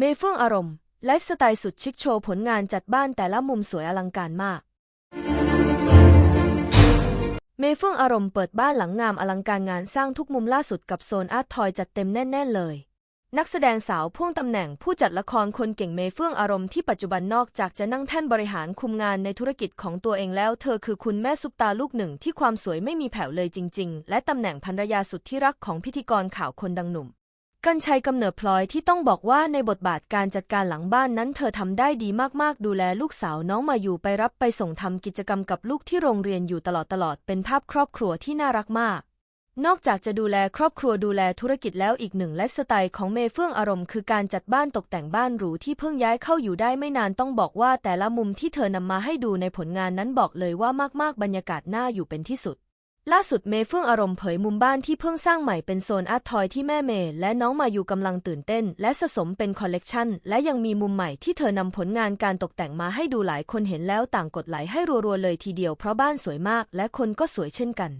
เมเฟื่องอารมณ์ ไลฟ์สไตล์สุดชิคโชว์ผลงานจัดบ้านแต่ละมุมสวยอลังการมาก เมเฟื่องอารมณ์เปิดบ้านหลังงามอลังการงานสร้างทุกมุมล่าสุดกับโซนอาร์ตทอยจัดเต็มแน่น ๆ เลย นักแสดงสาวพ่วงตำแหน่งผู้จัดละครคนเก่งเมเฟื่องอารมณ์ที่ปัจจุบันนอกจากจะนั่งแท่นบริหารคุมงานในธุรกิจของตัวเองแล้ว เธอคือคุณแม่ซุปตาลูกหนึ่งที่ความสวยไม่มีแผ่วเลยจริง ๆ และตำแหน่งภรรยาสุดที่รักของพิธีกรข่าวคนดังหนุ่ม กันชัยกำเนิดพลอยที่ต้องบอกว่าในบทบาทการจัดการหลังบ้านนั้น เธอทำได้ดีมากๆ ดูแลลูกสาวน้องมาอยู่ไปรับไปส่งทำกิจกรรมกับลูกที่โรงเรียนอยู่ตลอดตลอดๆเป็นภาพครอบครัวที่น่ารักมาก นอกจากจะดูแลครอบครัวดูแลธุรกิจแล้วอีกหนึ่งไลฟ์สไตล์ของเมย์เฟื่องอารมณ์คือการจัดบ้านตกแต่งบ้านหรูที่เพิ่งย้ายเข้าอยู่ได้ไม่นานต้องบอกว่า แต่ละมุมที่เธอนำมาให้ดูในผลงานนั้นบอกเลยว่ามากๆ บรรยากาศน่าอยู่เป็นที่สุด ล่าสุดเมย์เฟื่องอารมณ์เผยมุมบ้านที่เพิ่งสร้างใหม่เป็นโซนอาร์ตทอยที่แม่เมย์และน้องมาอยู่กำลังตื่นเต้น และสะสมเป็นคอลเลกชันและยังมีมุมใหม่ที่เธอนำผลงานการตกแต่งมาให้ดูหลายคนเห็นแล้วต่างกดไลค์ให้รัวๆเลยทีเดียวเพราะบ้านสวยมากและคนก็สวยเช่นกัน